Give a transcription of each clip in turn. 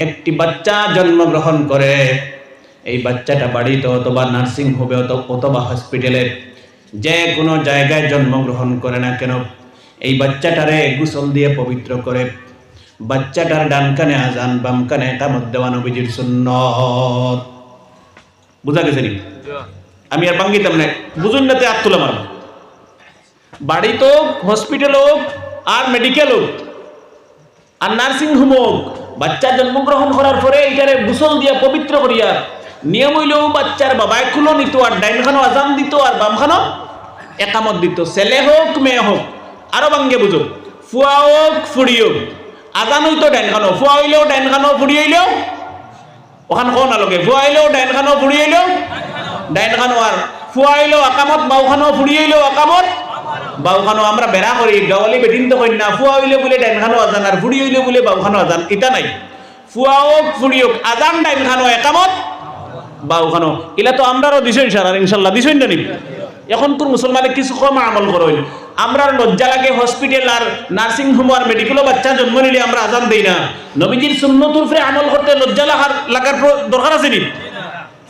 একটি বাচ্চা জন্মগ্রহণ করে, এই বাচ্চাটা বাড়িতে অথবা নার্সিং অথ- অথবা হসপিটালে যে কোনো জায়গায় জন্মগ্রহণ করে না কেন, এই বাচ্চাটারে গোসল দিয়ে পবিত্র করে। বাচ্চাটার ডান কানে আজান, বাম কানে কামত দেওয়া নবীজির সুন্নত। বুঝা গেছে নি আমি আর বাঙ্গিতাম না বুঝুন না তে আত তুলে মারব। বাড়ি তো হসপিটাল হোক, আর মেডিকেল হোক, আর নার্সিং হোম হোক বাচ্চা জন্মগ্রহণ করার পরে এটারে গোসল দিয়া পবিত্র করিয়া নিয়ম হইলেও বাচ্চার বাবায় খুলো নিত আর ডাইনখানো আজান দিত আর বামখানো একামত দিত। ছেলে হোক, মেয়ে হোক, আরও বাঙ্গে বুঝো ফুয়া হোক, ফুড়ি হোক, আজান হইতো ডাইনখানো। ফুয়া হইলেও ডাইনখানো, ফুড়ি হইলেও ওখান কোন আলোকে? ফুয়া হইলেও ডাইনখানো, ফুড়ি হইলেও ডাইনখানো। আর ফুয়া হইলেও আকামত বাউখানো, ফুড়ি হইলেও আকামত বাউখানো আমরা বেড়া করি গাওয়ালি বেদিন তো না ফুয়া হইলে বলে ডাইনখানো আজান আর ফুড়ি হইলে বলে বাউখানো আজান এটা নাই। ফুয়া হোক ফুড়ি হোক আজান ডাইনখানো একামত বাউখানো। ইলা তো আমরারও দিছই সার ইনশাল্লাহ দিছই না নিবি এখন তোর মুসলমানে কিছু কম আমল করইল আমরা লজ্জা লাগে হসপিটাল আর নার্সিং হোম আর মেডিকেলও বাচ্চা জন্ম নিলে আমরা আজান দেই না। নবীজির সুন্নত উপরে আমল করতে লজ্জা লাগার লাগার দরকার আছে নি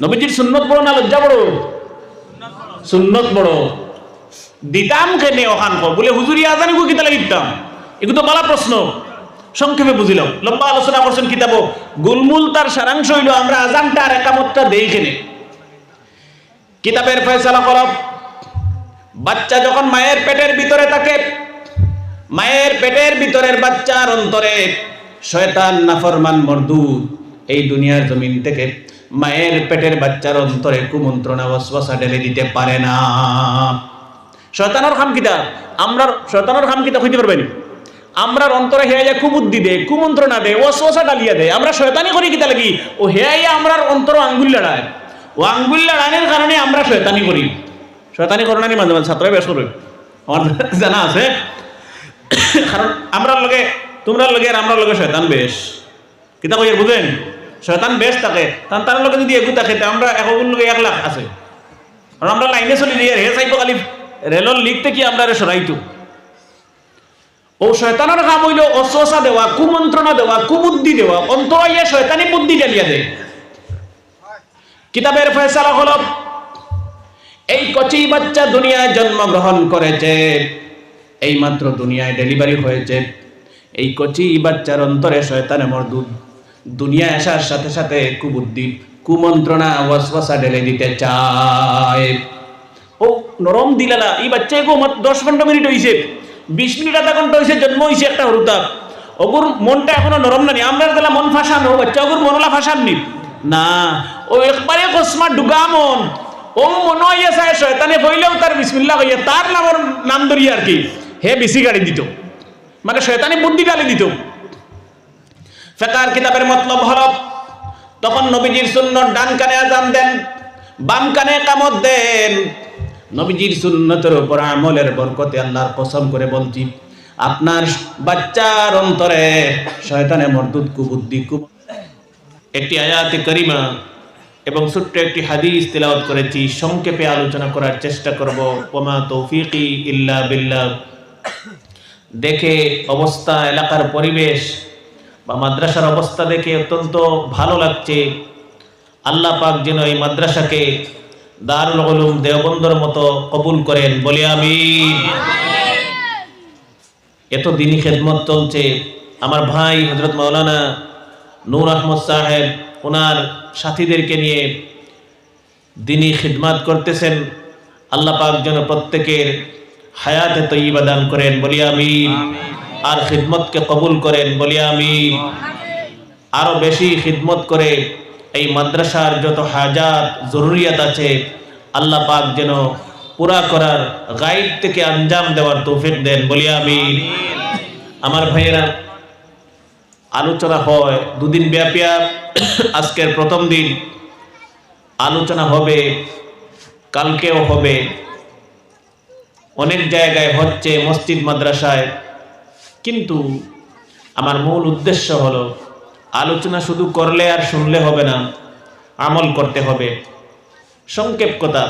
নবীজির সুন্নত বড় না লজ্জা বড়। সুন্নত বড়। দিতাম কেনে ওখান কো? বলে হুজুরি আজানি গো কিতা লাগি দিতাম? এগুলো তো বলা প্রশ্ন। সংক্ষেপে বুঝিলাম লম্বা আলোচনা করছেন কিতাব গুলমুল তার সারাংশ হইল, আমরা আজানটা আর একামতটা দেই কেনে? কিতাবের ফয়সালা করব বাচ্চা যখন মায়ের পেটের ভিতরে থাকে, মায়ের পেটের ভিতরের বাচ্চার অন্তরে শয়তান নাফরমান মর্দুদ এই দুনিয়ার জমিন থেকে মায়ের পেটের বাচ্চার অন্তরে কুমন্ত্রণা, ওয়াসওয়াসা ঢেলে দিতে পারে না। শয়তানের খাম কিতা আমরা শয়তানের খাম কিতা হইতে পারবেন। আমরার অন্তরে হেয়া কুবুদ্ধি দে কুমন্ত্রণা দে ওয়াসওয়াসা ডালিয়া দে আমরা শয়তানি করি কিতা লাগি? ও হেয়া আমরার অন্তর আঙ্গুল লড়ায়। ও আঙ্গুল লড়ানোর কারণে আমরা শয়তানি করি। শয়তানি করোনানি মাঝে মাঝে ছাত্র বেশ করবে আমার জানা আছে। কারণ আমরা লগে তোমরা লগে আর আমরা লগে শয়তান বেশ। কিতা কই বুঝেন? শয়তান বেশ থাকে। তার তার লগে যদি এগু থাকে আমরা একগুণ লগে এক লাখ আছে। আমরা লাইনে চলি দিয়ে হে চাইব খালি রেলর লিখতে কি আমরা সরাইতো ও শয়তানের কাম হইল অসসা দেওয়া, কুমন্ত্রণা দেওয়া, কুবুদ্ধি দেওয়া অন্তর ইয়ে শয়তানি বুদ্ধি ডালিয়া দেয়। কিতাবের ফয়সালা হলো, এই কচি বাচ্চা দুনিয়ায় জন্মগ্রহণ করেছে এই মাত্র দুনিয়ায় ডেলিভারি হয়েছে। এই কচি বাচ্চার অন্তরে শয়তানে মরদুদ। দুনিয়ায় আসার সাথে সাথে কুবুদ্ধি, কুমন্ত্রণা ওয়াসওয়াসা ঢেলে দিতে চায়। ও নরম দিলালা এই বাচ্চা গো দশ পনেরো মিনিট হইছে। বিশ মিনিট, আধা ঘণ্টা হইছে, জন্ম হইছে একটা হরুতাপ ওগুর মনটা এখনও নরম নানি আমরা তাহলে মন ফাঁসানো বাচ্চা ওগুর মনলা ফাঁসান নি। না, ও একবারে কসমা ডুগা মন। ও মনে হইয়া চায় শয়তানে বইলেও তার বিসমিল্লা হইয়া তার নামর নাম ধরিয়া আর কি। হে বেশি গাড়ি দিত। মানে শয়তানি বুদ্ধি গালি দিত। ফেকার কিতাবের মতলব হল, তখন নবীজির সুন্নত ডান কানে আজান দেন বাম কানে কামত দেন। নবীজির সুন্নতের উপর আমলের বরকতে আল্লাহর কসম করে বলছি, আপনার বাচ্চার অন্তরে শয়তানে মরদুদ কুবুদ্ধি কু একটি আয়াতে করিমা এবং ছোট্ট একটি হাদিস তেলাওয়াত করেছি। সংক্ষেপে আলোচনা করার চেষ্টা করব। ওমা তৌফিকি ইল্লা বিল্লাহ। দেখে অবস্থা, এলাকার পরিবেশ বা মাদ্রাসার অবস্থা দেখে অত্যন্ত ভালো লাগছে। আল্লাহ পাক যেন এই মাদ্রাসাকে দারুল উলুম দেওবন্দর মতো কবুল করেন। বলে আমি এত দিনই খেদমত চলছে। আমার ভাই হজরত মাওলানা নূর আহমদ সাহেব ওনার সাথীদেরকে নিয়ে দিনই খিদমাত করতেছেন। আল্লাহ পাক যেন প্রত্যেকের হায়াতে তৈবা দান করেন। বলি আমি আর খিদমতকে কবুল করেন। বলি আমি আরও বেশি খিদমত করে এই মাদ্রাসার যত হাজাত জরুরিয়াত আছে আল্লাহ পাক যেন পুরা করার গাইড থেকে আঞ্জাম দেওয়ার তৌফিক দেন। বলি আমি আমার ভাইয়েরা আলোচনা হয় দুদিন ব্যাপিয়া আজকের প্রথম দিন। আলোচনা হবে কালকেও হবে। অনেক জায়গায় হচ্ছে মসজিদ মাদ্রাসায়। কিন্তু আমার মূল উদ্দেশ্য হলো আলোচনা শুধু করলে আর শুনলে হবে না, আমল করতে হবে। সংক্ষেপ কথা,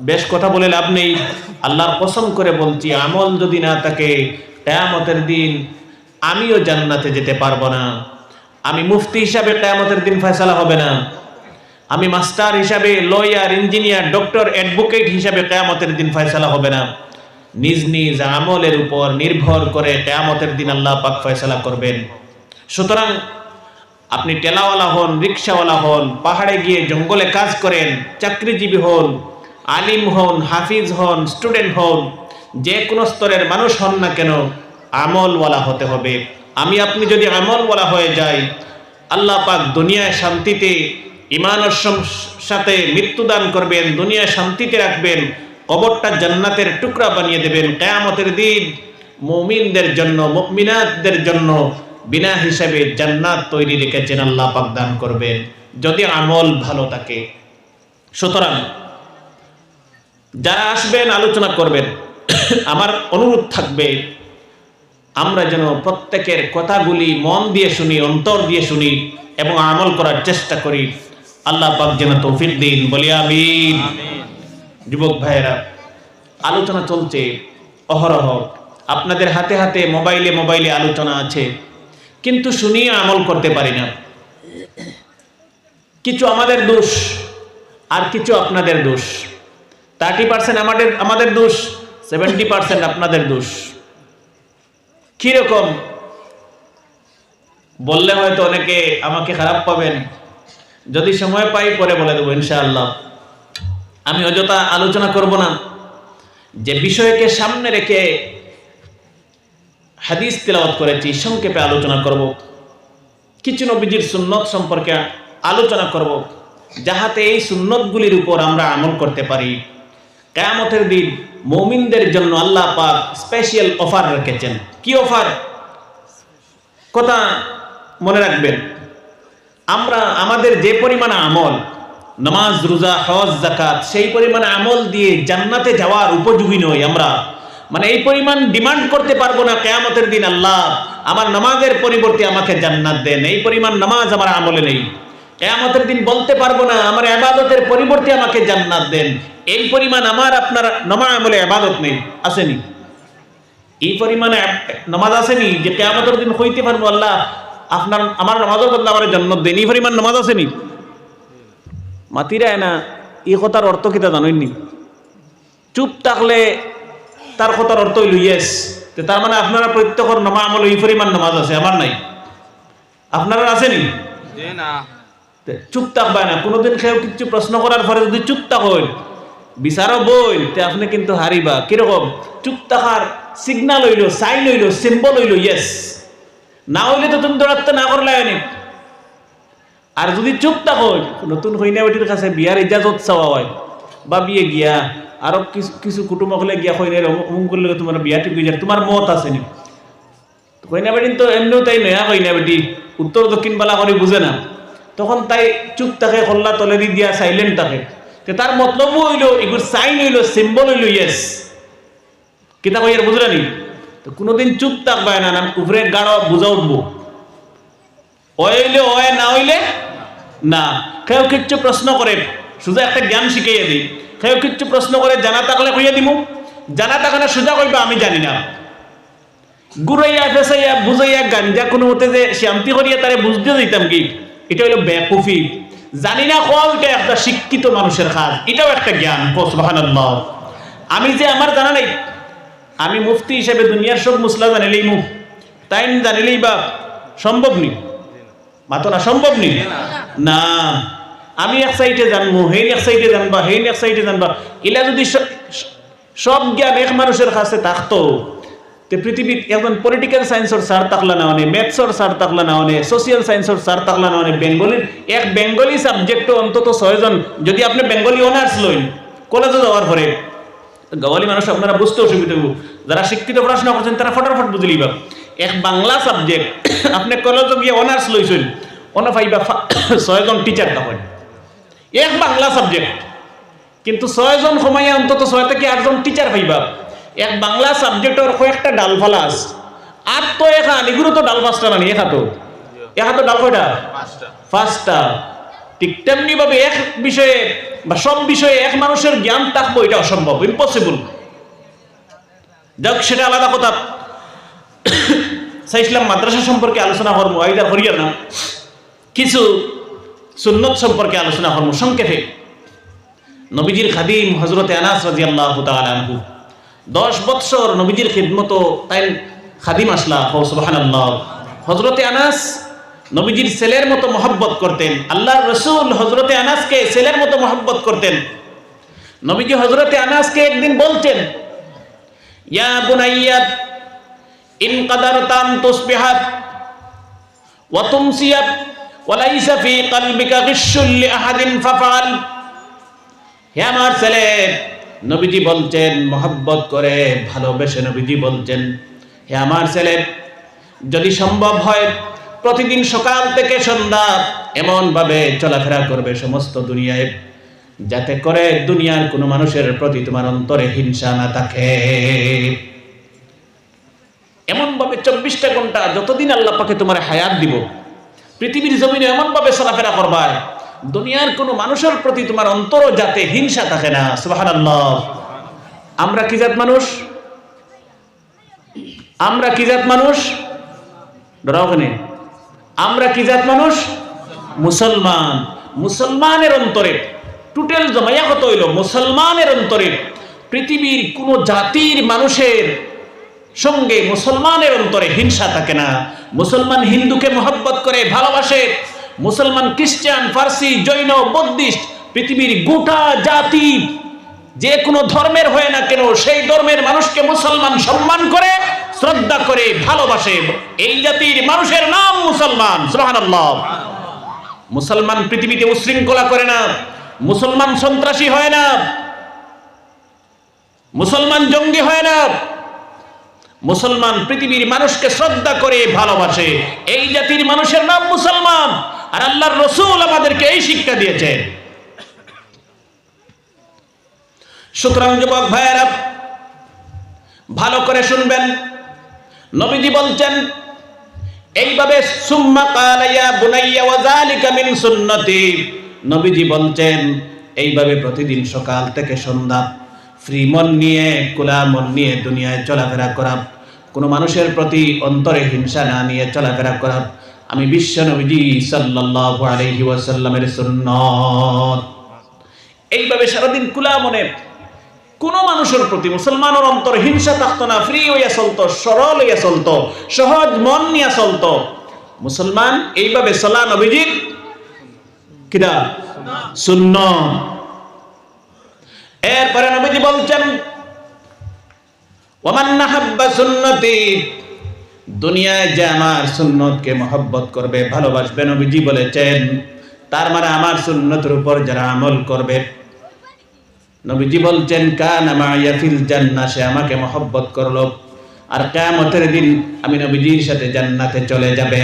বেশ কথা বলে লাভ নেই। আল্লাহর কসম করে বলছি, আমল যদি না থাকে, কেয়ামতের দিন আমিও জান্নাতে যেতে পারব না। আমি মুফতি হিসাবে কেয়ামতের দিন ফয়সালা হবে না। আমি মাস্টার হিসাবে, লয়ার, ইঞ্জিনিয়ার, ডক্টর, অ্যাডভোকেট হিসাবে কেয়ামতের দিন ফয়সালা হবে না। নিজ নিজ আমলের উপর নির্ভর করে কেয়ামতের দিন আল্লাহ পাক ফয়সালা করবেন। সুতরাং আপনি টেলাওয়ালা হন, রিক্সাওয়ালা হন, পাহাড়ে গিয়ে জঙ্গলে কাজ করেন, চাকরিজীবী হন, আলিম হন, হাফিজ হন, স্টুডেন্ট হন, যে কোনো স্তরের মানুষ হন না কেন, আমলওয়ালা হতে হবে। আমি, আপনি যদি আমলওয়ালা হয়ে যাই, আল্লাহ পাক দুনিয়ায় শান্তিতে ইমানের সাথে মৃত্যুদান করবেন, দুনিয়ায় শান্তিতে রাখবেন, কবরটা জান্নাতের টুকরা বানিয়ে দেবেন, কেয়ামতের দিন মুমিনদের জন্য, মুমিনাতদের জন্য বিনা হিসাবে জান্নাত তৈরি রেখেছেন আল্লাহ পাক দান করবেন। যদি আমল ভালো থাকে। সুতরাং যারা আসবেন আলোচনা করবেন আমার অনুরোধ থাকবে আমরা যেন প্রত্যেকের কথাগুলি মন দিয়ে শুনি অন্তর দিয়ে শুনি এবং আমল করার চেষ্টা করি। আল্লাহ পাক যেন তৌফিক দিন বলি আমিন। যুবক ভাইয়েরা আলোচনা চলছে অহরহ। আপনাদের হাতে হাতে মোবাইলে মোবাইলে আলোচনা আছে। কিন্তু শুনিয়ে আমল করতে পারি না। কিছু আমাদের দোষ আর কিছু আপনাদের দোষ। থার্টি পার্সেন্ট আমাদের আমাদের দোষ সেভেন্টি পার্সেন্ট আপনাদের দোষ। কীরকম? বললে হয়তো অনেকে আমাকে খারাপ পাবেন। যদি সময় পাই পরে বলে দেবো, ইনশাআল্লাহ। আমি অযথা আলোচনা করব না। যে বিষয়কে সামনে রেখে হাদিস তেলাওয়াত করেছি সংক্ষেপে আলোচনা করব। কিছু নবীজির সুন্নত সম্পর্কে আলোচনা করব, যাহাতে এই সুন্নতগুলির উপর আমরা আমল করতে পারি। কেয়ামতের দিন মমিনদের জন্য আল্লাহ পাক স্পেশাল অফার রেখেছেন। কি অফার কথা মনে রাখবেন, আমরা, আমাদের যে পরিমাণ আমল, নামাজ, রোজা, হজ জাকাত সেই পরিমাণ আমল দিয়ে জান্নাতে যাওয়ার উপযোগী নই আমরা। মানে এই পরিমাণ ডিমান্ড করতে পারব না কেয়ামতের দিন আল্লাহ। আমার নামাজের পরিবর্তে আমাকে জান্নাত দেন। এই পরিমাণ নামাজ আমার আমলে নেই। কেয়ামতের দিন বলতে পারব না, আমার আবাদতের পরিবর্তে আমাকে জান্নাত দেন। এই পরিমাণ আমার আপনার নামা আমলে আবাদত নেই। আসেনি। এই পরিমাণে নামাজ আসেনি যে কেয়ামতের দিন হইতে পারব আল্লাহ, আপনার আমার নামাজের বদলে আমার জন্নত দেন। এই পরিমাণ নামাজ আসেনি। মাতিরায় না, এই কথার অর্থ কিতা জানেননি? চুপ থাকলে তার কথার অর্থ হইল ইয়েস তো তার মানে আপনারা প্রত্যেকের নামা আমল এই পরিমাণ নামাজ আছে আমার নাই। আপনারা আসেনি চুপ থাকবে না কোনোদিন কেউ কিছু প্রশ্ন করার পরে যদি চুপ থাকেন বিচারও বই তে আপনি কিন্তু হারিবা। কীরকম? চুপ থাকার সিগনাল হইল সাইন হইল সিম্বল হইল ইয়েস না হইলে তো তুমি দৌড়াতে না করলে আর যদি চুপ থাকো নতুন কইনা বেটির কাছে বিয়ার ইজাজত চাওয়া হয় বা বিয়ে গিয়া আরও কিছু কিছু কুটুম্ব হলে গিয়া কইনের অমুক করলে তোমার বিয়া ঠিক হয়ে যায়। তোমার মত আছে নি? কইনা বেটিন তো এমনিও তাই নয়া কইনা বেটি উত্তর দক্ষিণ বালা করে বুঝে না। তখন তাই চুপ থাকে, কল্লা তলেরি দিয়া সাইলেন্ট থাকে। তে তার মতলব হইল এগুলো সাইন হইল সিম্বল হইল ইয়েস কিতা কইয়ার বুঝলে নি? তো কোনোদিন চুপ থাকবে না না উপরে গাঢ় বুঝা উঠবো। হইলে হয় না হইলে না। কেউ কিচ্ছু প্রশ্ন করে শুধু একটা জ্ঞান শিখাইয়া দিই। কেউ কিচ্ছু প্রশ্ন করে জানা থাকলে কইয়া দিমু? জানা থাকলে সোজা কইবা আমি জানি না। গুড়াইয়া ফেসাইয়া বুঝাইয়া গাঞ্জা কোনো মতে যে শান্তি করিয়া তারে বুঝতে দিতাম কি? এটা হলো বেকুফি। জানি না কোয়া ওইটা একটা শিক্ষিত মানুষের কাজ এটাও একটা জ্ঞান সুবহানাল্লাহ। আমি যে আমার জানা নাই আমি মুফতি হিসেবে দুনিয়ার সব মুসলা জানিলেই মুখ তাই জানিলেই বা সম্ভব নেই মাতো না? সম্ভব নেই না। আমি এক সাইডে জানব হেন এক সাইডে জানবা হেন এক সাইডে জানবা। এলা যদি সব জ্ঞান এক মানুষের কাছে থাকতো, তে পৃথিবীত একজন পলিটিক্যাল সায়েন্সর স্যার তাকলা না অনে ম্যাথসর স্যার থাকলা না অনে সোশিয়াল সায়েন্সর স্যার থাকলা না অনে বেঙ্গলির এক বেঙ্গলি সাবজেক্টও অন্তত ছয়জন, যদি আপনি বেঙ্গলি অনার্স লইন কলেজে যাওয়ার পরে গাওয়ালি মানুষ আপনারা বুঝতে অসুবিধা যারা শিক্ষিত পড়াশোনা করছেন, তারা ফটাফট বুঝে লিবা এক বাংলা সাবজেক্ট আপনি কলেজে গিয়ে অনার্স লইছেন অনা পাইবা ফা- ছয়জন টিচার তখন। এক বাংলা সাবজেক্ট কিন্তু ছয়জন সময়ে অন্তত ছয় থেকে আটজন টিচার পাইবা। এক বাংলা সাবজেক্টের কয়েকটা ডাল ফালাস আর তো এখান এগুলো তো ডাল পাঁচটা নানি এখা তো এখা তো ডাল কয়টা? পাঁচটা। ঠিক তেমনি ভাবে এক বিষয়ে বা সব বিষয়ে এক মানুষের জ্ঞান থাকব এটা অসম্ভব ইম্পসিবল যাক সেটা আলাদা কথা। চাইছিলাম মাদ্রাসা সম্পর্কে আলোচনা করব আইদার হরিয়ার নাম কিছু সুন্নত সম্পর্কে আলোচনা করব, সংক্ষেপে। নবীজির খাদিম হজরত আনাস রাজি আল্লাহ আনহু। দশ বৎসর নবীজির খিদমত তাই খাদিম আসলা হো সুবাহান আল্লাহ হজরতে আনাস নবীজির ছেলের মতো মহব্বত করতেন। আল্লাহর রসুল হজরতে আনাসকে ছেলের মতো মহব্বত করতেন। নবীজি হজরতে আনাসকে একদিন বলতেন, ইয়া বুনাইয়াত ইন কাদারতাম তুসবিহাত ওয়া তুমসিয়াত ওয়ালাইসা ফি কলবিকা হে আমার নবীজি বলছেন করে ভালোবেসে নবীজি বলছেন, হে আমার ছেলে, যদি সম্ভব হয়, প্রতিদিন সকাল থেকে সন্ধ্যা এমনভাবে চলাফেরা করবে সমস্ত দুনিয়ায়, যাতে করে দুনিয়ার কোনো মানুষের প্রতি তোমার অন্তরে হিংসা না থাকে। এমনভাবে চব্বিশটা ঘণ্টা যতদিন আল্লাহ পাকে তোমার হায়াত দিব পৃথিবীর জমিনে এমনভাবে চলাফেরা করবার দুনিয়ার কোনো মানুষের প্রতি তোমার অন্তর যাতে হিংসা থাকে না। সুবাহ আমরা কি জাত মানুষ? আমরা কি জাত মানুষ? ডরাও ওখানে আমরা কি জাত মানুষ? মুসলমান। মুসলমানের অন্তরে টুটেল জমাইয়া কত হইল? মুসলমানের অন্তরে পৃথিবীর কোন জাতির মানুষের সঙ্গে মুসলমানের অন্তরে হিংসা থাকে না। মুসলমান হিন্দুকে মহব্বত করে, ভালোবাসে। মুসলমান খ্রিস্টান, ফার্সি, জৈন, বৌদ্ধিস্ট, পৃথিবীর গোটা জাতি যে কোনো ধর্মের হয় না কেন সেই ধর্মের মানুষকে মুসলমান সম্মান করে, শ্রদ্ধা করে, ভালোবাসে। এই জাতির মানুষের নাম মুসলমান মুসলমান পৃথিবীতে উশৃঙ্খলা করে না, মুসলমান সন্ত্রাসী হয় না, মুসলমান জঙ্গি হয় না। মুসলমান পৃথিবীর মানুষকে শ্রদ্ধা করে ভালোবাসে। এই জাতির মানুষের নাম মুসলমান। আর আল্লাহর রসুল আমাদেরকে এই শিক্ষা দিয়েছেন। সুতরাং যুবক ভাইয়েরা, ভালো করে শুনবেন। নবীজি বলছেন, এইভাবে সুম্মা কালাইয়া বুনাইয়া ওয়া যালিকা মিন সুন্নতি। নবীজি বলছেন, এইভাবে প্রতিদিন সকাল থেকে সন্ধ্যা ফ্রি মন নিয়ে খোলা মন নিয়ে দুনিয়ায় চলাফেরা করা। কোনো মানুষের প্রতি অন্তরে হিংসা না নিয়ে চলাফেরা করা। আমি বিশ্ব নবীজি সাল্লাল্লাহু আলাইহি ওয়াসাল্লামের সুন্নত। এইভাবে সারাদিন খোলা মনে কোন মানুষের প্রতি, মুসলমানের অন্তর হিংসা থাকতো না, ফ্রি হইয়া চলতো, সরল হইয়া চলতো, সহজ মন নিয়ে চলতো। মুসলমান এইভাবে চলা নবীজির কিরা শূন্য এরপরে নবীজি বলছেন দুনিয়ায় যে আমার সুন্নতকে মহব্বত করবে, ভালোবাসবে নবীজি বলেছেন, তার মানে আমার সুন্নতের উপর যারা আমল করবে। নবীজি বলছেন, কান আমায়া ফিল জান্নাহ, সে আমাকে মহব্বত করল। আর কিয়ামতের দিন আমি নবীজির সাথে জান্নাতে চলে যাবে।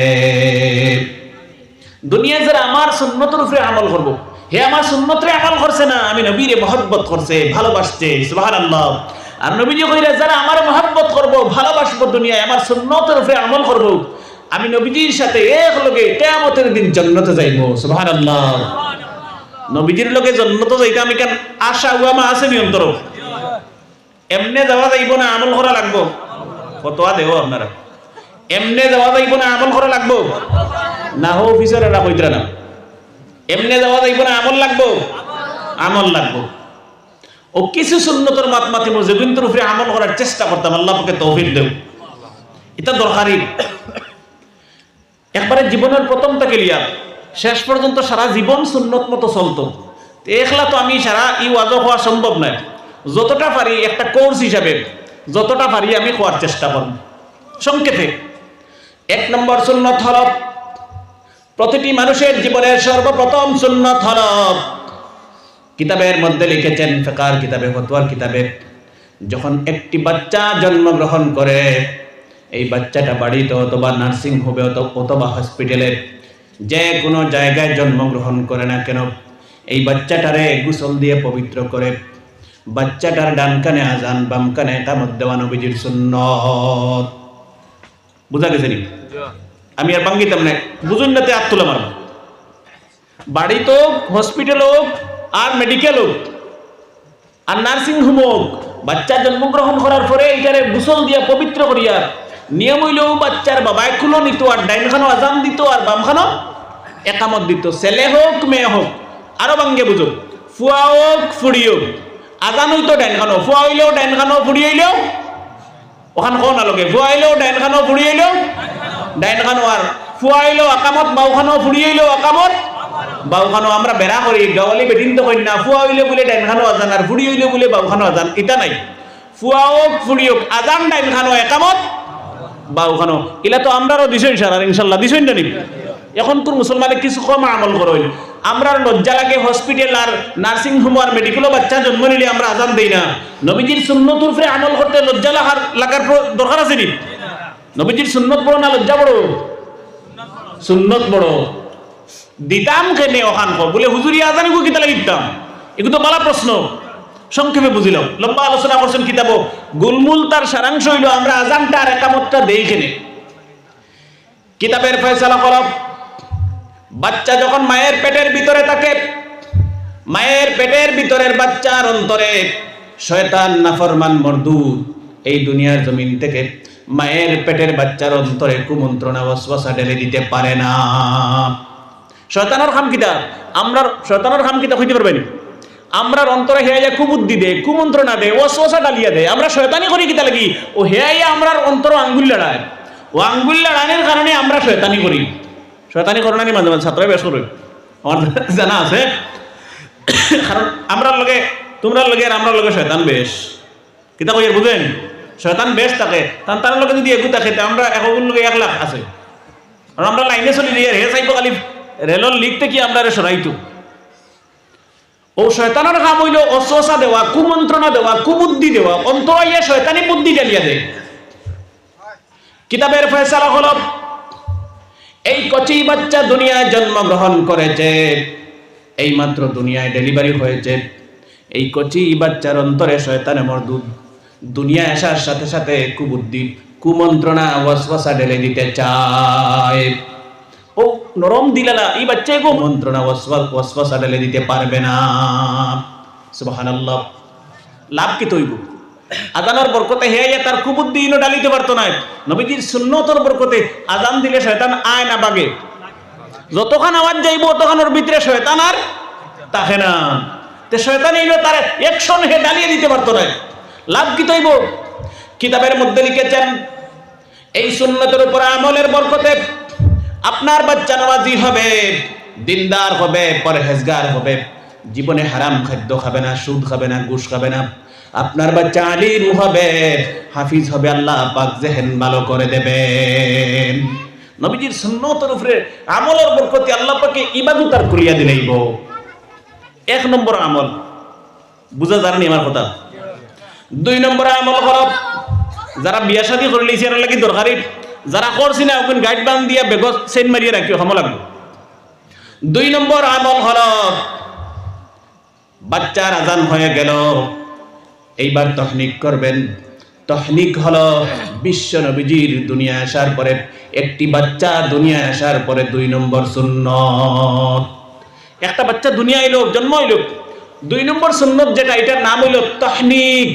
দুনিয়া যারা আমার সুন্নতের উপরে আমল করব হে আমার সুন্নতরে আমল করছে না, আমি নবীরে মহব্বত করছে, ভালোবাসছে, সুবহানাল্লাহ। আর নবীজি কইরা, যারা আমার মহব্বত করব, ভালোবাসবো দুনিয়ায়, আমার সুন্নতের উপরে আমল করব, আমি নবীজির সাথে এক লগে কিয়ামতের দিন জান্নাতে যাইব, সুবহানাল্লাহ। নবীজির লগে জান্নাতে যাইতে আমি কেন আশা উয়ামা আছে নি এমনে যাওয়া যাইব না, আমল করা লাগবো? ফতোয়া দেও আপনারা। এমনে যাওয়া যাইব না, আমল করা লাগবো? না হো, অফিসারেরা কইতরা না। এমনে যাওয়া যাইব না, আমল লাগবো? আমল লাগবো। ও কিছু সুন্নতর মাত মাতি যেদিনটোর উপরে আমল করার চেষ্টা করতাম, আল্লাহ পাকে তৌফিক দেও। এটা দরকারি। একবারে জীবনের প্রথম থেকে লিয়া, শেষ পর্যন্ত সারা জীবন সুন্নত মতো চলতো। একলা তো আমি সারা ই ওয়াজ হওয়া সম্ভব নয়। যতটা পারি একটা কোর্স হিসাবে, যতটা পারি আমি হওয়ার চেষ্টা করব। সংক্ষেপে, এক নম্বর সুন্নত হল প্রতিটি মানুষের জীবনের সর্বপ্রথম সুন্নত হল কিতাবের মধ্যে লিখেছেন, ফেকার কিতাবে, ফতোয়ার কিতাবে। যখন একটি বাচ্চা জন্মগ্রহণ করে, এই বাচ্চাটা বাড়িতে অথবা নার্সিং হোমে অথবা হসপিটালে যে কোনো জায়গায় জন্মগ্রহণ করে না কেন, এই বাচ্চাটারে গুসল দিয়ে পবিত্র করে। বাচ্চাটার ডান কানে আজান, বাম কানে কামত দেওয়া নবীজির সুন্নত। বুঝা গেছে নি আমি আর বাঙ্গিতাম না বুঝুন না তে তুলে মারব। বাড়ি তো হসপিটাল হোক, আর মেডিকেল হোক, আর নার্সিং হোম হোক, বাচ্চা জন্মগ্রহণ করার পরে এটারে গোসল দিয়া পবিত্র করিয়া নিয়ম হইলেও বাচ্চার বাবাই খুলো নিত, আর ডাইন খানো আজান দিত, আর বাম খানো একামত দিত। ছেলে হোক, মেয়ে হোক, আরও বাঙ্গে বুঝো ফুয়া হোক, ফুড়ি হোক, আজান হইতো ডাইন খানো ফুয়া হইলেও ডাইন খানো ফুড়ি হইলেও, ওখান কো নালগে ফুয়া হইলেও ডাইন খানো ফুড়ি হইলেও ডাইন খানো আর। ফুয়া হইলেও আকামত বাউ খানো ফুড়ি হইলেও আকামত। বাউ খানো আমরা বেড়া করি গাওয়ালি বেটিন তো কই না হইলে বলে ডাইন খানো আজান আর ফুড়ি হইলে বলে বাউ খানো আজান এটা নাই। ফুয়া হোক আজান ডাইন খানো একামত। বাউ খানো ইলা তো আমরারও দিছই ইনশাআল্লাহ ইনশাআল্লাহ দিছই না এখন তোর মুসলমানে কিছু কম আমল করইল আমরা লজ্জা লাগে হসপিটাল আর নার্সিং হোম আর মেডিকেলও বাচ্চা জন্ম নিলে আমরা আজান দেই না। নবীজির সুন্নতুর উপরে আমল করতে লজ্জা লাগার লাগার দরকার আছে নি? নবীজির সুন্নত বড় না লজ্জা বড়? সুন্নত বড়। দিতাম কেনে ওখান কো বলে, হুজুরি আজানি গো কিতা লাগি দিতাম? এগুলো তো বালা প্রশ্ন। সংক্ষেপে বুঝিলাম। লম্বা আলোচনা করছেন কিতাব। গুলমুল তার সারাংশ হইল, আমরা আজানটা আর একামতটা দেই কেনে? কিতাবের ফয়সালা করব বাচ্চা যখন মায়ের পেটের ভিতরে থাকে, মায়ের পেটের ভিতরের বাচ্চার অন্তরে শয়তান নাফরমান মরদুদ এই দুনিয়ার জমিন থেকে মায়ের পেটের বাচ্চার অন্তরে কুমন্ত্রণা ওয়াসওয়াসা ঢেলে দিতে পারে না। শয়তানের খাম কিতা আমরা শয়তানের খাম কিতা হইতে পারবেন আমরার অন্তরে যায় কুবুদ্ধি দে, কুমন্ত্রণা দে ওয়াসওয়াসা ডালিয়া দে। আমরা শয়তানি করি কিতা লাগি? ও হেয়া আমরার অন্তর আঙ্গুল লড়ায়। ও আঙ্গুল লড়ানোর কারণে আমরা শয়তানি করি। শয়তানি করো না মাঝে মাঝে, ছাত্রই বেশ করো আমার জানা আছে। কারণ আমরা লগে তোমরা লগে আর আমরা লগে শয়তান বেশ। কিতা কই বুঝেন? শয়তান বেশ থাকে তার তার লগে যদি এগু থাকে আমরা একগুর লগে এক লাখ আছে। আর আমরা লাইনে চলি দিয়ে হে চাইব খালি রেলর লিগ থেকে আমরা রে সরাইতো ও শয়তানের কাম হইল অসোসা দেওয়া কুমন্ত্রণা দেওয়া, কুবুদ্ধি দেওয়া অন্তর ইয়ে শয়তানি বুদ্ধি ডালিয়া দেয় কিতাবের ফয়সালা হলো এই কচি বাচ্চা দুনিয়ায় জন্মগ্রহণ করেছে এই মাত্র দুনিয়ায় ডেলিভারি হয়েছে এই কচি বাচ্চার অন্তরে শয়তানে মরদুদ দুনিয়ায় আসার সাথে সাথে কুবুদ্ধি কুমন্ত্রণা ওয়াসওয়াসা ঢেলে দিতে চায়। ও, নরম দিলালা এই বাচ্চাকে গো। মন্ত্রণা ওয়াসওয়াস ঢেলে দিতে পারবে না। সুবহানাল্লাহ। লাভ কি তৈব? আজানোর বরকতে হে তার কুবুদ্ধি ইনো ডালিতে পারতো না। নবীজির সুন্নতর বরকতে আজান দিলে শয়তান আয় না বাগে। যতক্ষণ আওয়াজ যাইব ওর ভিতরে শয়তান আর তাকে না। তে শয়তান এইলো তার একশন হে ডালিয়ে দিতে পারতো না। লাভ কি তৈব? কিতাবের মধ্যে লিখেছেন, এই সুন্নতের উপর আমলের বরকতে আপনার বাচ্চা নামাজি হবে, দিনদার হবে, পরহেজগার হবে, জীবনে হারাম খাদ্য খাবে না, সুদ খাবে না, ঘুষ খাবে না। আপনার বাচ্চা আলিম হবে, হাফিজ হবে, আল্লাহ পাক জেহেন ভালো করে দেবেন। নবীজির সুন্নতের উপরে আমলের বরকতে আল্লাহ পাকে ইবাদত আর করিয়া দিলেইব। এক নম্বর আমল, বুঝা জানেনি আমার কথা? দুই নম্বর আমল করব যারা বিয়া শাদী করে লিছে এর লাগি দরকারি। যারা করছি না ওখানে গাইড বান দিয়া বেগত সেন মারিয়ে রাখিও হামো লাগবে। দুই নম্বর আমল হল, বাচ্চার আজান হয়ে গেল। এইবার তহনিক করবেন। তহনিক হলো, বিশ্ব নবীজির দুনিয়া আসার পরে, একটি বাচ্চা দুনিয়া আসার পরে দুই নম্বর সুন্নত। একটা বাচ্চা দুনিয়া এলো জন্ম এলো দুই নম্বর সুন্নত যেটা, এটার নাম হইল তহনিক।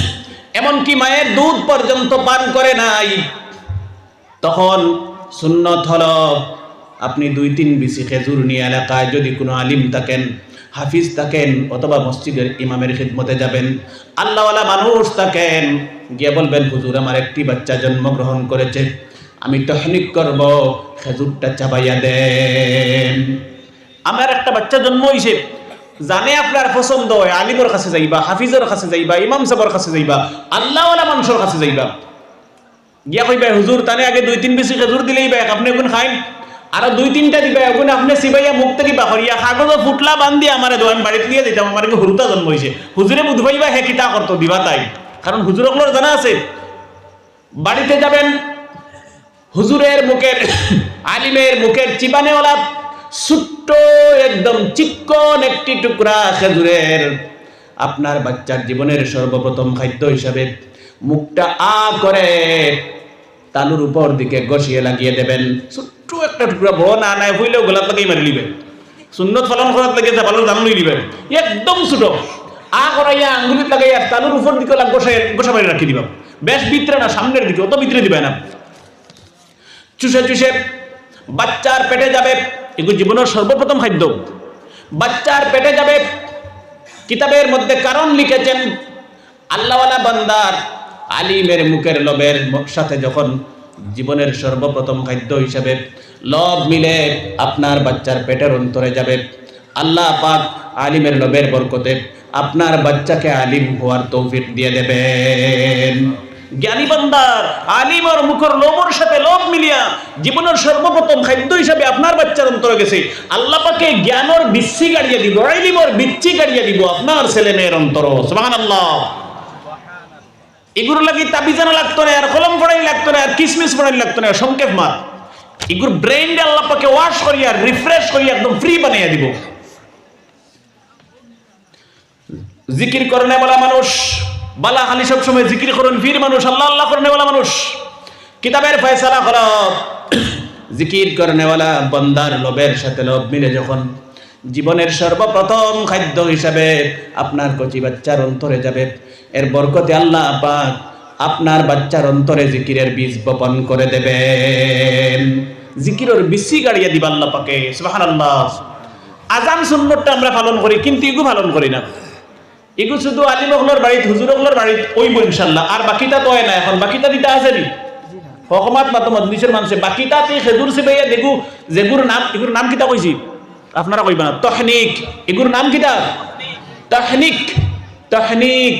এমনকি মায়ের দুধ পর্যন্ত পান করে নাই। তখন সুন্নত হল, আপনি দুই তিন বিসি খেজুর নিয়ে এলাকায় যদি কোনো আলিম থাকেন, হাফিজ থাকেন, অথবা মসজিদের ইমামের খিদমতে যাবেন, আল্লাহওয়ালা মানুষ থাকেন, গিয়ে বলবেন, হুজুর, আমার একটি বাচ্চা জন্মগ্রহণ করেছে, আমি তহনিক করব, খেজুরটা চাবাইয়া দেন। আমার একটা বাচ্চা জন্ম হয়েছে জানে আপনার পছন্দ হয়, আলিমর কাছে যাইবা, হাফিজের কাছে যাইবা, ইমাম সাহেবের কাছে যাইবা, আল্লাহওয়ালা মানুষের কাছে যাইবা। গিয়া কইবা, হুজুর তানে আগে দুই তিন বেশি খেজুর দিলেই বা আপনি এখন খাইন। আর দুই তিনটা দিবা এখন আপনি সিবাইয়া মুখ থেকে বাহরিয়া কাগজ ফুটলা বান্ধি আমার দোকান বাড়িতে নিয়ে দিতাম আমার কি হুরুতা জন্ম হয়েছে হুজুরে বুধ ভাইবা হে কিতা করতো, দিবা তাই। কারণ হুজুরগুলোর জানা আছে, বাড়িতে যাবেন, হুজুরের মুখের, আলিমের মুখের চিবানেওয়ালা ছোট্ট একদম চিকন একটি টুকরা খেজুরের আপনার বাচ্চার জীবনের সর্বপ্রথম খাদ্য হিসাবে মুখটা আ করে তালুর উপর দিকে গসিয়ে লাগিয়ে দেবেন। ছোট্ট একটা টুকরা বড় না নাই হইলেও গোলাপ লাগাই মারি লিবেন সুন্নত পালন করার লাগে ভালো দাম লই দিবেন একদম ছোট। আ করাইয়া আঙ্গুলিত লাগাইয়া তালুর উপর দিকে গোসাই গোসা মারি রাখি দিবা। বেশ ভিতরে না, সামনের দিকে, অত ভিতরে দিবে না। চুষে চুষে বাচ্চার পেটে যাবে এগুলো জীবনের সর্বপ্রথম খাদ্য। বাচ্চার পেটে যাবে। কিতাবের মধ্যে কারণ লিখেছেন আল্লাহওয়ালা বান্দার আলিমের মুখের লবের সাথে যখন জীবনের সর্বপ্রথম খাদ্য হিসাবে লব মিলে আপনার বাচ্চার পেটের অন্তরে যাবে। আল্লাহ পাক আলিমের লবের বরকতে আপনার বাচ্চাকে আলিম হওয়ার তৌফিক দিয়ে দেবেন। জ্ঞানী বান্দার আলিম আর মুখর লোমর সাথে লোভ মিলিয়া জীবনের সর্বপ্রথম খাদ্য হিসাবে আপনার বাচ্চার অন্তরে গেছে। আল্লাহ পাকে জ্ঞানর বিচ্ছি গাড়িয়ে দিব আলিমর বিচ্ছি গাড়িয়ে দিব আপনার ছেলে মেয়ের অন্তর। সুবহান আল্লাহ এগুলো লাগি তাবিজানা লাগতো না, আর কলম পড়াই লাগতো না, আর কিসমিস পড়াই লাগতো না, সংক্ষেপ মার এগুলো ব্রেন আল্লাহ পাকে ওয়াশ করিয়া রিফ্রেশ করিয়া একদম ফ্রি বানিয়ে দিব। জিকির করনে বলা মানুষ। বালা খালি সব সময় জিকির করুন ফির মানুষ, আল্লাহ আল্লাহ করনে বলা মানুষ। কিতাবের ফয়সালা কর। জিকির করনেওয়ালা বন্দার লোভের সাথে লোভ মিলে যখন জীবনের সর্বপ্রথম খাদ্য হিসাবে আপনার কচি বাচ্চার অন্তরে যাবে। এর বরকতে আল্লাহ পাক আপনার বাচ্চার অন্তরে জিকিরের বীজ বপন করে দেবেন। জিকিরের বিসি গাড়িয়ে দিবা আল্লাহ পাকে, সুবহানাল্লাহ। আজান সুন্নতটা আমরা পালন করি, কিন্তু ইগু পালন করি না। এগু শুধু আলিমগলোর বাড়িত হুজুরগলোর বাড়িত ওইব ইনশাল্লাহ। আর বাকিটা তো না এখন বাকিটা দিতে আছে নি? হকমাত মাতো মজলিসের মানুষে বাকিটা তে খেজুর সিবাইয়া দেখু যেগুর নাম এগুর নাম কিতা কইছি? আপনারা কইবা না, তহনিক এগুর নাম কিতা? তহনিক তহনিক,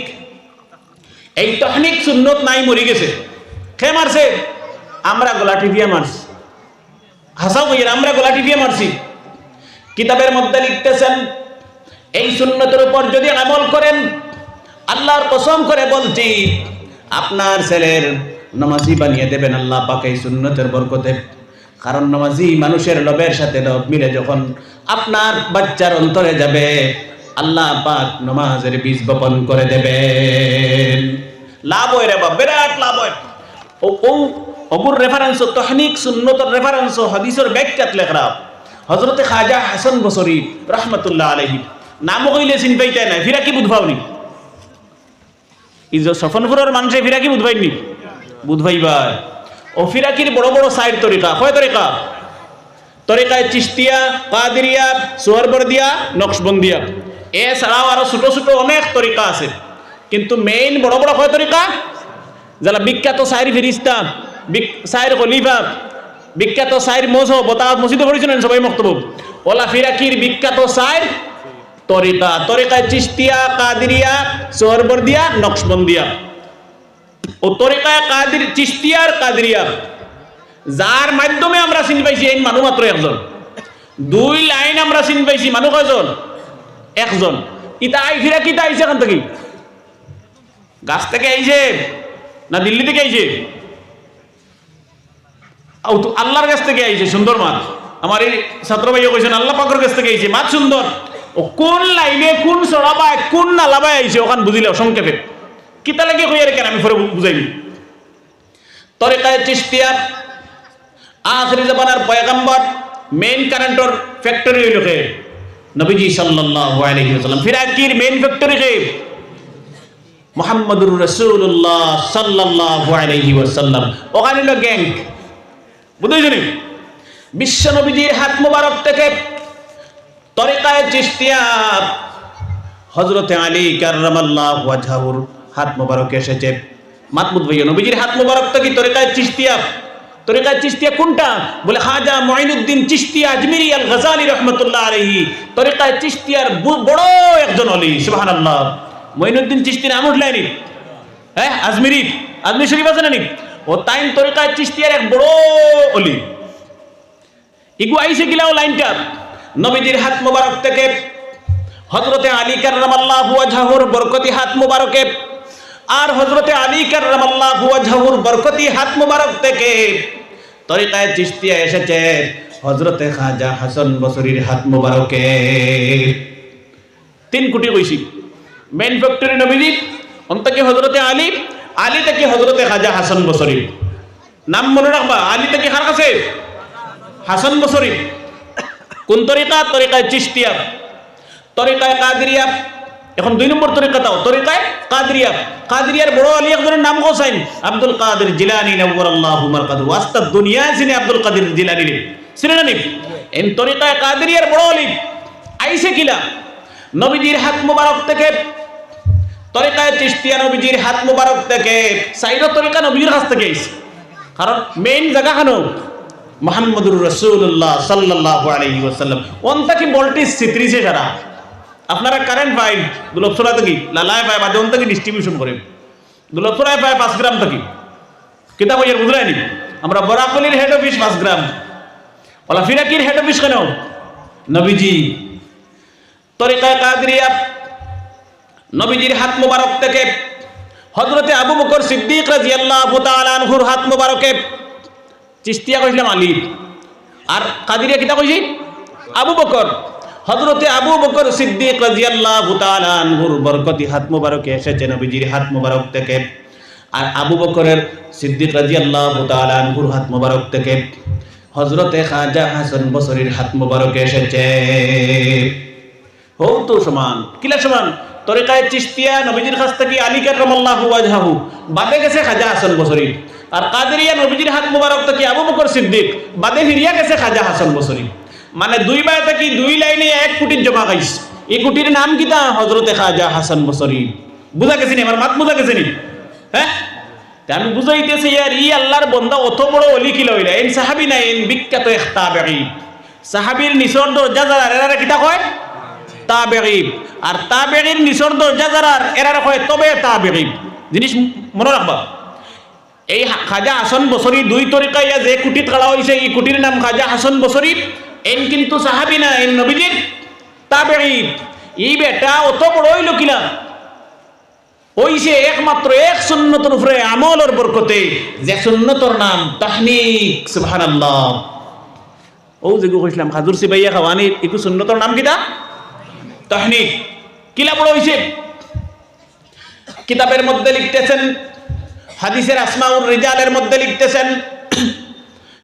এই তহনিক সুন্নত নাই, মরি গেছে। খে মারছে? আমরা গোলা টিভিয়া মারছি। হাসাও কইয়ের আমরা গোলা টিভিয়া মারছি। কিতাবের মধ্যে লিখতেছেন এই সুন্নতের উপর যদি আমল করেন, আল্লাহর কসম করে বলছি, আপনার ছেলের নামাজি বানিয়ে দেবেন আল্লাহ পাক এই সুন্নতের বরকতে। কারণ নামাজি মানুষের লোভের সাথে লোভ মিলে যখন আপনার বাচ্চার অন্তরে যাবে, আল্লাহ পাক নমাজের বীজ বপন করে দেবেন। লাভ হয় রে বাপ, বিরাট লাভ হয়। ও অবুর রেফারেন্স তহনিক, সুন্নতর রেফারেন্স হাদিসের ব্যাখ্যাত লেখরা। হজরতে খাজা হাসান বসরি রহমতুল্লাহ আলহী নামও কইলে চিন পাইতে নাই, ফিরা কি বুধভাওনি ইজ সফনপুরের মানুষে ফিরা কি বুধভাইনি বুধভাইবার ও ফিরাকির বড় বড় সাইড তরিকা কয় তরিকা তরিকায় চিস্তিয়া কাদিরিয়া সুয়ারবর্দিয়া নকশবন্দিয়া এছাড়াও আরও ছোট ছোট অনেক তরিকা আছে। কিন্তু মেইন বড় বড় কয় তরিকা যারা বিখ্যাত সাইর ফিরিস্তা সাইর খলিফা, বিখ্যাত সাইর মজহব তা মসজিদে পড়েছিলেন সবাই মক্তব ওলা ফিরাকির বিখ্যাত সাইর তরিকা তরিকায় চিস্তিয়া কাদিরিয়া সোহরবর্দিয়া নকশবন্দিয়া। ও তরিকায় কাদির চিস্তিয়ার কাদিরিয়া। যার মাধ্যমে আমরা চিনি পাইছি, এই মানুষ মাত্র একজন। দুই লাইন আমরা চিনি পাইছি মানুষ কয়জন? একজন। ইতা আই ফিরা, কিতা আইছে এখান থেকে? গাছ থেকে আইছে না দিল্লি থেকে আইছে? আল্লাহর কাছ থেকে আইছে, সুন্দর মাছ। আমার এই ছাত্র ভাইও কইছেন, আল্লাহ পাকের কাছ থেকে আইছে, মাছ সুন্দর। কোন লাইনে কোন চড়াবায়, কোন নালাবায় আইছে ওখান বুঝিলে সংক্ষেপে কিতা লাগে কই আর কেন আমি পরে বুঝাইনি তরিকায় চিস্তিয়া আখরি জমানার পয়গম্বর মেইন কারেন্টর ফ্যাক্টরি হইল কে নবীজি সাল্লাল্লাহু আলাইহি ওয়াসাল্লাম। ফিরাকির মেইন ফ্যাক্টরি কে? মুহাম্মদুর রাসূলুল্লাহ সাল্লাল্লাহু আলাইহি ওয়াসাল্লাম। ওখানে হলো গ্যাং বুঝেছেন বিশ্ব নবীজির হাত মোবারক থেকে তরিকায় চিস্তিয়া হজরতে আলী ওয়াজহাউর হাত মোবারক এসেছে। মাতমুদ ভাইয়া, নবীজির হাত মোবারক তো কি তরিকায় চিস্তিয়া তরিকায় চিস্তিয়া কোনটা? বলে খাজা মঈনুদ্দিন চিস্তিয়া আজমিরি আল গজালি রহমতুল্লাহ আলাইহি। তরিকায় চিস্তিয়ার বড় একজন অলি, সুবহানাল্লাহ। মঈনুদ্দিন চিস্তি নাম উঠলাইনি হ্যাঁ আজমিরি। আজমির শরীফ আছে নানি ও তাইন তরিকায় চিস্তিয়ার এক বড় অলি। ইগু আইসে গিলাও লাইনটা। নবীজির হাত মোবারক থেকে হজরতে আলী কার্রামাল্লাহু ওয়াজহাহুর বরকতি হাত মোবারকে আর হজরতে আলী কার্রামাল্লাহু ওয়াজহাহুর বরকতি হাত মোবারক থেকে তরিকায় চিস্তিয়া এসেছে হজরতে খাজা হাসান বসরির হাত মোবারকে। তিন কোটি কইছি মেইন ফ্যাক্টরি নবীজি, অন্তকে হজরতে আলী আলী থেকে হজরতে খাজা হাসান বসরি। নাম মনে রাখবা, আলী থেকে কার কাছে? হাসান বসরি। কোন তরিকা? তরিকায় চিস্তিয়া তরিকায় কাদরিয়া। এখন দুই নম্বর তরিকা তাও। তরিকায় কাদরিয়া। কাদরিয়ার বড় আলী একজনের নাম হোসেন আব্দুল কাদের জিলানি নবর আল্লাহ উমর কাদর ওয়াস্তা দুনিয়া সিনে আব্দুল কাদের জিলানি রে। সিনে না নি? এন তরিকায় কাদরিয়ার বড় আলী। আইসে কিলা? নবীজির হাত মুবারক থেকে। তরিকায় চিস্তিয়া নবীজির হাত মুবারক থেকে। সাইড তরিকা নবীজির কাছ থেকে আইসে কারণ মেইন জায়গা খানো। মোহাম্মদুর রসুল্লাহ সাল্লাহ আলহি ওসাল্লাম অন্তাকি ভোল্টেজ ছিত্রিশে সারা আপনারা কারেন্ট পাই দুলপসরা থেকে, লালায় পায়, বাদে অন্তাকি ডিস্ট্রিবিউশন করেন দুলপসরায় পায় পাঁচ গ্রাম থেকে। কিতাব বইয়ের বুঝলেনি আমরা বরাকলির হেড অফিস পাঁচ গ্রাম। ওলা ফিরাকির হেড অফিস কেন? নবীজি। তরিকায় কাদরিয়া। নবীজির হাত মোবারক থেকে হজরতে আবু বকর সিদ্দিক রাজিয়াল্লাহু তাআলা আনহুর হাত মোবারকে চিস্তিয়া কইছিলাম আলী আর কাদিরিয়া কিতা কইছি আবু বকর হজরতে আবু বকর সিদ্দিক রাজিয়াল্লাহু তাআলা আনহুর বরকতি হাত মোবারকে এসেছে নবীজির হাত মোবারক থেকে আর আবু বকরের সিদ্দিক রাজিয়াল্লাহু তাআলা আনহুর হাত মোবারক থেকে হজরতে খাজা হাসান বসরির হাত মোবারকে এসেছে হৌ তো সমান। কিলা সমান? তরিকায় চিস্তিয়া নবীজির কাছ থেকে আলী কাররামাল্লাহু ওয়াজহাহু বাদে গেছে খাজা হাসান বসরি আর কাদেরিয়া নবীজির হাত মুবারক থেকে আবু বকর সিদ্দিক বাদে ফিরিয়া গেছে খাজা হাসান বসরি। মানে দুই বাই থেকে দুই লাইনে এক কোটির জমা খাইস এই কোটির নাম কিতা হজরতে খাজা হাসান বসরি। বুঝা গেছে নি? আমার মাত বুঝা গেছে নি? হ্যাঁ? তা আমি বুঝাইতেছি, ইয়ার ই আল্লাহর বন্দা অত বড় অলি কি লইলা এন সাহাবি না এন বিখ্যাত এক তাবেঈ। সাহাবীর নিসর দরজা যারা, এরা কিতা কয়? তাবেঈব আর তাবেঈর নিসর দরজা যারা, এরা কয় তবে তাবেঈব জিনিস মনে রাখবা। এই খাজা হাসান বসরি দুই তরিকা ইয়া যে কুটিত কাড়া হয়েছে এই কুটির নাম খাজা হাসান বসরি এন কিন্তু সাহাবি না এন নবীজির তাবেঈব ই বেটা অত বড় হইল কিনা ওইসে একমাত্র এক সুন্নতর উপরে আমলের বরকতে যে সুন্নতর নাম তাহনিক, সুবহানাল্লাহ। ও যেগু কইছিলাম হাজুর সিবাইয়া খাওয়ানি একু সুন্নতর নাম কিটা তাহনিক। কিলা বড় হইছে কিতাবের মধ্যে লিখতেছেন হাদিসের আসমাউর রিজালের মধ্যে লিখতেছেন